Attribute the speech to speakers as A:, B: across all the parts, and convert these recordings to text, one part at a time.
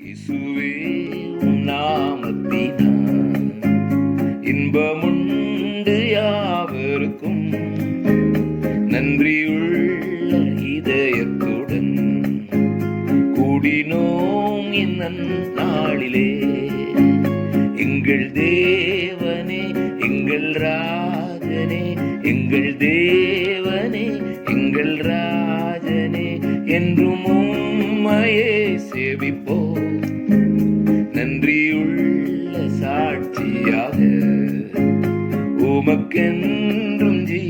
A: இசுவே உம் இன்பமுண்டு யாவருக்கும் நன்றியுள்ள இதயத்துடன் கூடினோம் இந்த நாளிலே. எங்கள் தேவனே எங்கள் ராஜனே எங்கள் தேவனே எங்கள் ராஜனே என்றும் உம்மையே சேவிப்போம். நன்றியுள்ள சாட்சியாக உமக்கென்றும் ஜீ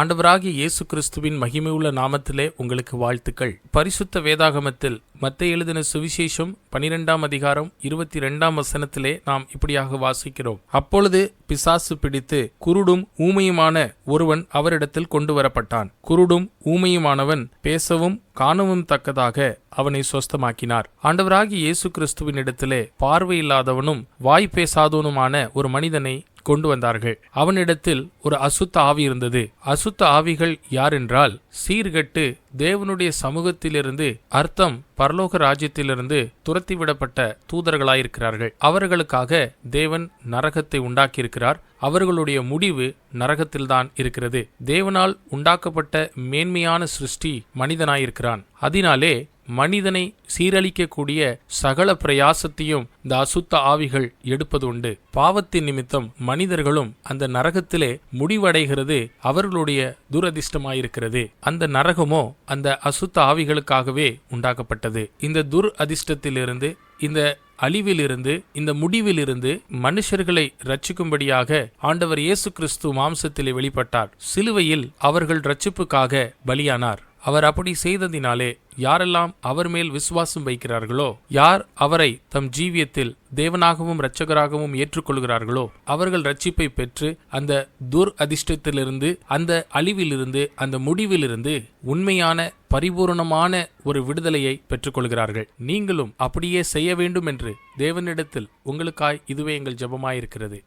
B: ஆண்டவராகிய இயேசு கிறிஸ்துவின் மகிமையுள்ள நாமத்திலே உங்களுக்கு வாழ்த்துக்கள். பரிசுத்த வேதாகமத்தில் மத்த எழுதின சுவிசேஷம் பனிரெண்டாம் அதிகாரம் இருபத்தி ரெண்டாம் வசனத்திலே நாம் இப்படியாக வாசிக்கிறோம். அப்பொழுது பிசாசு பிடித்து குருடும் ஊமையுமான ஒருவன் அவரிடத்தில் கொண்டு வரப்பட்டான். குருடும் ஊமையுமானவன் பேசவும் காணவும் தக்கதாக அவனை சொஸ்தமாக்கினார். ஆண்டவராகி இயேசு கிறிஸ்துவின் இடத்திலே பார்வையில்லாதவனும் வாய் பேசாதவனுமான ஒரு மனிதனை கொண்டு வந்தார்கள். அவனிடத்தில் ஒரு அசுத்த ஆவி இருந்தது. அசுத்த ஆவிகள் யாரென்றால் சீர்கெட்டு தேவனுடைய சமூகத்திலிருந்து அர்த்தம் பரலோக ராஜ்யத்திலிருந்து துரத்திவிடப்பட்ட தூதர்களாயிருக்கிறார்கள். அவர்களுக்காக தேவன் நரகத்தை உண்டாக்கியிருக்கிறார். அவர்களுடைய முடிவு நரகத்தில்தான் இருக்கிறது. தேவனால் உண்டாக்கப்பட்ட மேன்மையான சிருஷ்டி மனிதனாயிருக்கிறான். அதனாலே மனிதனை சீரழிக்கக்கூடிய சகல பிரயாசத்தையும் இந்த அசுத்த ஆவிகள் எடுப்பது உண்டு. பாவத்தின் நிமித்தம் மனிதர்களும் அந்த நரகத்திலே முடிவடைகிறது அவர்களுடைய துரதிர்ஷ்டமாயிருக்கிறது. அந்த நரகமோ அந்த அசுத்த ஆவிகளுக்காகவே உண்டாக்கப்பட்டது. இந்த துர் அதிர்ஷ்டத்திலிருந்து இந்த அழிவிலிருந்து இந்த முடிவிலிருந்து மனுஷர்களை ரட்சிக்கும்படியாக ஆண்டவர் இயேசு கிறிஸ்து மாம்சத்திலே வெளிப்பட்டார். சிலுவையில் அவர்கள் ரட்சிப்புக்காக பலியானார். அவர் அப்படி செய்ததினாலே யாரெல்லாம் அவர் மேல் விசுவாசம் வைக்கிறார்களோ யார் அவரை தம் ஜீவியத்தில் தேவனாகவும் இரட்சகராகவும் ஏற்றுக்கொள்கிறார்களோ அவர்கள் ரட்சிப்பை பெற்று அந்த துர் அதிர்ஷ்டத்திலிருந்து அந்த அழிவிலிருந்து அந்த முடிவிலிருந்து உண்மையான பரிபூரணமான ஒரு விடுதலையை பெற்றுக்கொள்கிறார்கள். நீங்களும் அப்படியே செய்ய வேண்டும் என்று தேவனிடத்தில் உங்களுக்காய் இதுவே எங்கள் ஜெபமாயிருக்கிறது.